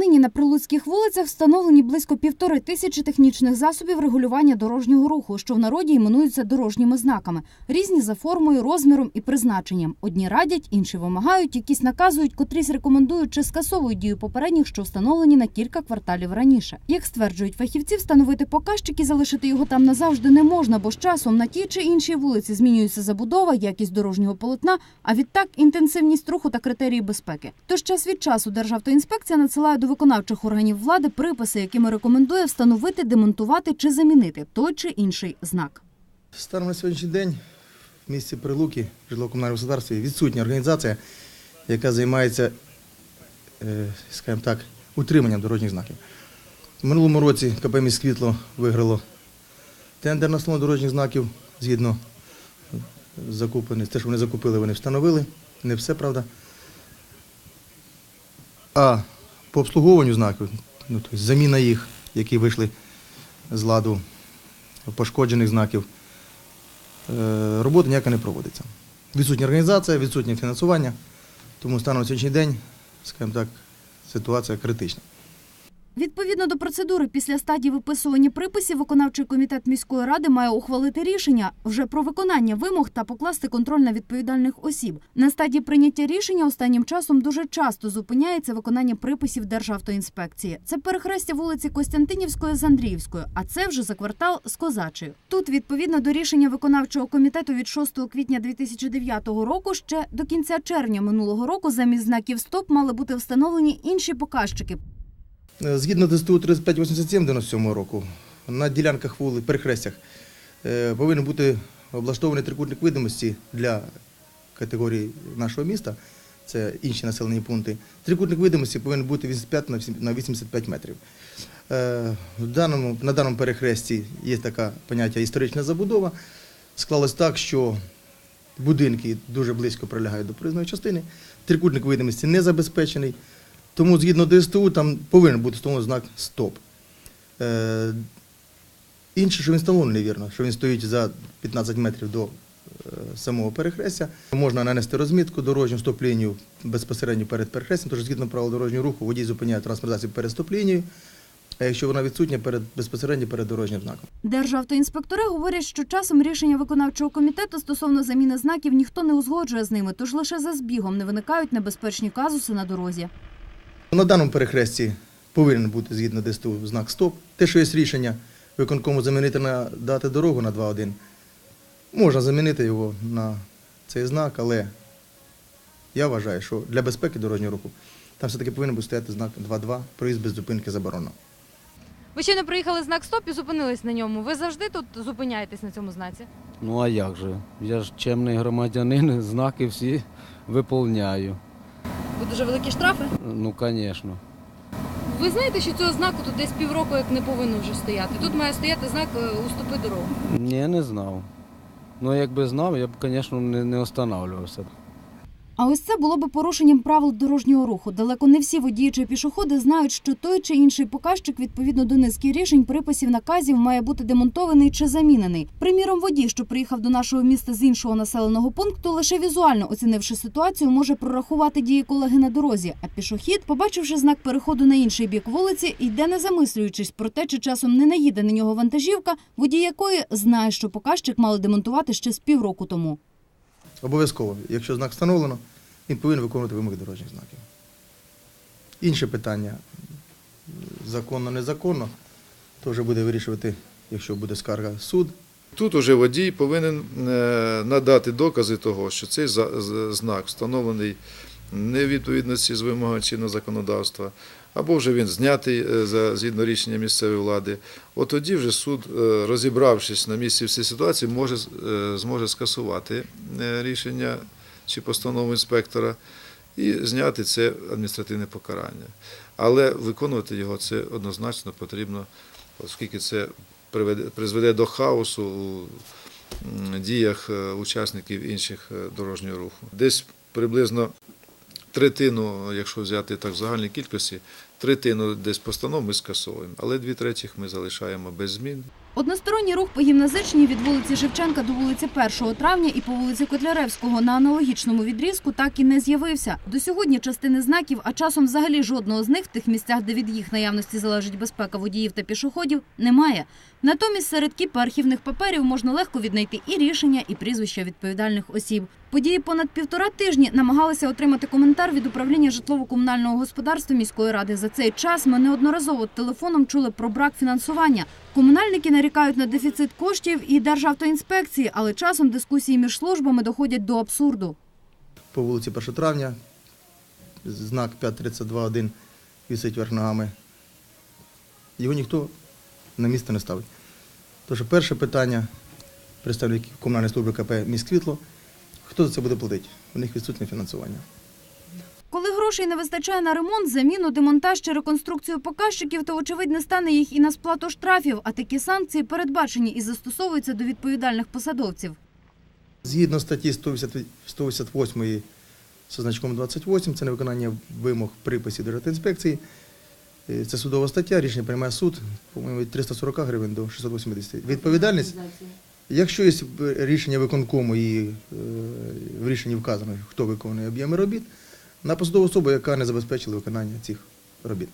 Нині на прилуцьких вулицях встановлені близько півтори тисячі технічних засобів регулювання дорожнього руху, що в народі іменуються дорожніми знаками, різні за формою, розміром і призначенням. Одні радять, інші вимагають, якісь наказують, котрісь рекомендують чи скасовують дію попередніх, що встановлені на кілька кварталів раніше. Як стверджують фахівці, встановити показчик і залишити його там назавжди не можна, бо з часом на тій чи іншій вулиці змінюється забудова, якість дорожнього полотна, а відтак інтенсивність руху та критерії безпеки. Тож час від часу Державтоінспекція надсилає до виконавчих органів влади приписи, якими рекомендує встановити, демонтувати чи замінити той чи інший знак. Станом на сьогоднішній день в місті Прилуки, житлово-комунальному господарстві, відсутня організація, яка займається, е, скажімо так, утриманням дорожніх знаків. У минулому році КП «Міськвітло» виграло тендер на встановлення дорожніх знаків згідно закуплених. Те, що вони закупили, вони встановили. Не все, правда. А по обслуговуванню знаків, ну, тобто заміна їх, які вийшли з ладу пошкоджених знаків, е, робота ніяка не проводиться. Відсутня організація, відсутнє фінансування, тому станом на сьогоднішній день, скажімо так, ситуація критична. Відповідно до процедури, після стадії виписування приписів, виконавчий комітет міської ради має ухвалити рішення вже про виконання вимог та покласти контроль на відповідальних осіб. На стадії прийняття рішення останнім часом дуже часто зупиняється виконання приписів Державтоінспекції. Це перехрестя вулиці Костянтинівської з Андріївською, а це вже за квартал з Козачею. Тут, відповідно до рішення виконавчого комітету від 6 квітня 2009 року, ще до кінця червня минулого року замість знаків СТОП мали бути встановлені інші показчики. Е, Згідно ДСТУ 3587 97 року, на ділянках вулиць, перехрестях е, повинен бути облаштований трикутник видимості для категорії нашого міста, це інші населені пункти. Трикутник видимості повинен бути 85 на 85 метрів. Е, на даному перехресті є таке поняття історична забудова. Склалось так, що будинки дуже близько прилягають до проїзної частини, трикутник видимості не забезпечений. Тому згідно ДСТУ там повинен бути встановлений знак СТОП. Е, інше, що він встановлений, вірно, що він стоїть за 15 метрів до е, самого перехрестя. Можна нанести розмітку дорожню стоп-лінію безпосередньо перед перехрестям, тож згідно правил дорожнього руху водій зупиняє транспорт перед стоп-лінією, а якщо вона відсутня, перед, безпосередньо перед дорожнім знаком. Державтоінспектори говорять, що часом рішення виконавчого комітету стосовно заміни знаків ніхто не узгоджує з ними, тож лише за збігом не виникають небезпечні казуси на дорозі. На даному перехресті повинен бути згідно ДСТУ знак СТОП. Те, що є рішення виконкому замінити на дати дорогу на 2.1, можна замінити його на цей знак, але я вважаю, що для безпеки дорожнього руху там все-таки повинен бути стояти знак 2.2, проїзд без зупинки заборонено. Ви щойно приїхали знак стоп і зупинились на ньому. Ви завжди тут зупиняєтесь на цьому знаці? Ну а як же? Я ж чемний громадянин, знаки всі виповняю. Бо дуже великі штрафи. Ну, звісно. Ви знаєте, що цього знаку тут десь півроку як не повинно вже стояти. Тут має стояти знак е, уступи дорогу. Ні, не знав. Ну, якби знав, я б, звісно, не, не останавливався. А ось це було би порушенням правил дорожнього руху. Далеко не всі водії чи пішоходи знають, що той чи інший показчик відповідно до низки рішень, приписів, наказів має бути демонтований чи замінений. Приміром, водій, що приїхав до нашого міста з іншого населеного пункту, лише візуально оцінивши ситуацію, може прорахувати дії колеги на дорозі. А пішохід, побачивши знак переходу на інший бік вулиці, йде не замислюючись про те, чи часом не наїде на нього вантажівка, водій якої знає, що показчик мали демонтувати ще з півроку тому. Обов'язково, якщо знак встановлено, він повинен виконувати вимоги дорожніх знаків. Інше питання законно, незаконно, то вже буде вирішувати, якщо буде скарга суд. Тут уже водій повинен е, надати докази того, що цей знак встановлений не в відповідності з вимогами чинного законодавства, або вже він знятий е, згідно рішення місцевої влади. От тоді вже суд, е, розібравшись на місці всієї ситуації, може е, зможе скасувати рішення чи постанову інспектора і зняти це адміністративне покарання. Але виконувати його це однозначно потрібно, оскільки це призведе до хаосу у діях учасників інших дорожнього руху. Десь приблизно третину, якщо взяти так в загальній кількості, третину десь постанов ми скасовуємо, але дві третіх ми залишаємо без змін. Односторонній рух по гімназичній від вулиці Шевченка до вулиці 1 травня і по вулиці Котляревського на аналогічному відрізку так і не з'явився. До сьогодні частини знаків, а часом взагалі жодного з них в тих місцях, де від їх наявності залежить безпека водіїв та пішоходів, немає. Натомість серед кіпи архівних паперів можна легко віднайти і рішення, і прізвища відповідальних осіб. Події понад півтора тижні намагалися отримати коментар від управління житлово-комунального господарства міської ради. За цей час ми неодноразово телефоном чули про брак фінансування. Комунальники нарікають на дефіцит коштів і Державтоінспекції, але часом дискусії між службами доходять до абсурду. По вулиці 1 травня знак 532.1 висить вверх ногами. Його ніхто на місце не ставить. Тож перше питання представників комунальної служби КП «Міськвітло» – хто за це буде платити? У них відсутнє фінансування. Коли грошей не вистачає на ремонт, заміну, демонтаж чи реконструкцію показчиків, то очевидь не стане їх і на сплату штрафів, а такі санкції передбачені і застосовуються до відповідальних посадовців. Згідно статті 180 188 зі значком 28, це невиконання вимог приписів Державтоінспекції. Е, Це судова стаття, рішення приймає суд, по-моєму, від 340 гривень до 680. Відповідальність, якщо є рішення виконкому і е, в рішенні вказано, хто виконує об'єми робіт, на посадову особу, яка не забезпечила виконання цих робіт.